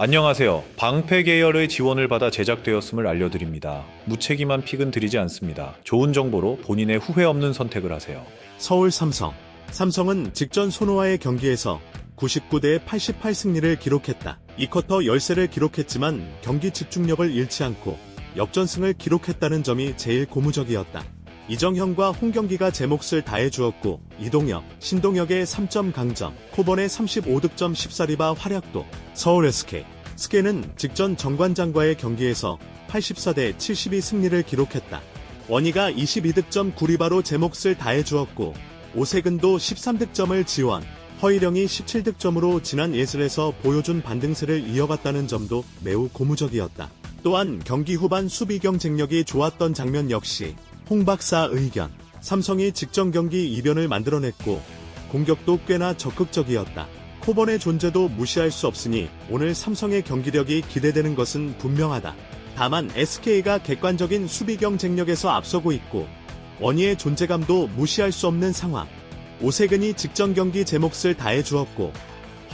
안녕하세요. 방패 계열의 지원을 받아 제작되었음을 알려드립니다. 무책임한 픽은 드리지 않습니다. 좋은 정보로 본인의 후회 없는 선택을 하세요. 서울 삼성. 삼성은 직전 손호와의 경기에서 99대 88 승리를 기록했다. 2쿼터 열세를 기록했지만 경기 집중력을 잃지 않고 역전승을 기록했다는 점이 제일 고무적이었다. 이정현과 홍경기가 제 몫을 다해주었고 이동혁, 신동혁의 3점 강점, 코번의 35득점 14리바 활약도 서울 SK. 스케는 직전 정관장과의 경기에서 84대 72 승리를 기록했다. 원희가 22득점 9리바로 제 몫을 다해주었고 오세근도 13득점을 지원, 허일영이 17득점으로 지난 예슬에서 보여준 반등세를 이어갔다는 점도 매우 고무적이었다. 또한 경기 후반 수비 경쟁력이 좋았던 장면 역시 홍 박사 의견. 삼성이 직전 경기 이변을 만들어냈고 공격도 꽤나 적극적이었다. 코번의 존재도 무시할 수 없으니 오늘 삼성의 경기력이 기대되는 것은 분명하다. 다만 SK가 객관적인 수비 경쟁력에서 앞서고 있고 원희의 존재감도 무시할 수 없는 상황. 오세근이 직전 경기 제 몫을 다해 주었고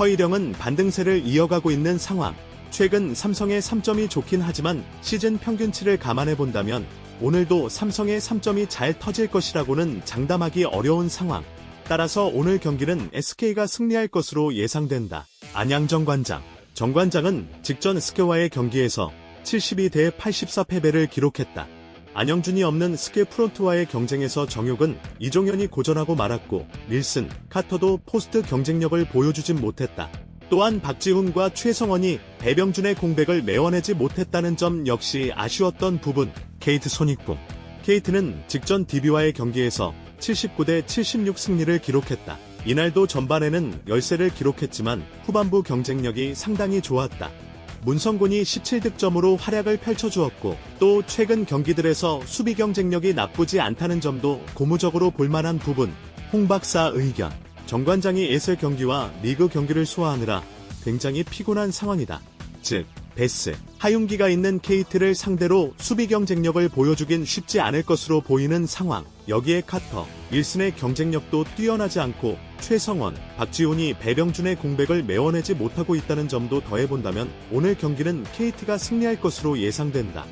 허일영은 반등세를 이어가고 있는 상황. 최근 삼성의 3점이 좋긴 하지만 시즌 평균치를 감안해 본다면 오늘도 삼성의 3점이 잘 터질 것이라고는 장담하기 어려운 상황. 따라서 오늘 경기는 SK가 승리할 것으로 예상된다. 안양 정관장. 정관장은 직전 스케와의 경기에서 72대 84 패배를 기록했다. 안영준이 없는 스케 프론트와의 경쟁에서 정욕은 이종현이 고전하고 말았고 닐슨, 카터도 포스트 경쟁력을 보여주진 못했다. 또한 박지훈과 최성원이 배병준의 공백을 메워내지 못했다는 점 역시 아쉬웠던 부분. 케이트 손익붐. 케이트는 직전 DB와의 경기에서 79대 76 승리를 기록했다. 이날도 전반에는 열세를 기록했지만 후반부 경쟁력이 상당히 좋았다. 문성곤이 17득점으로 활약을 펼쳐주었고 또 최근 경기들에서 수비 경쟁력이 나쁘지 않다는 점도 고무적으로 볼만한 부분. 홍 박사 의견. 정관장이 에셀 경기와 리그 경기를 소화하느라 굉장히 피곤한 상황이다. 즉, 베스, 하윤기가 있는 케이트를 상대로 수비 경쟁력을 보여주긴 쉽지 않을 것으로 보이는 상황. 여기에 카터, 일슨의 경쟁력도 뛰어나지 않고 최성원, 박지훈이 배병준의 공백을 메워내지 못하고 있다는 점도 더해본다면 오늘 경기는 KT가 승리할 것으로 예상된다.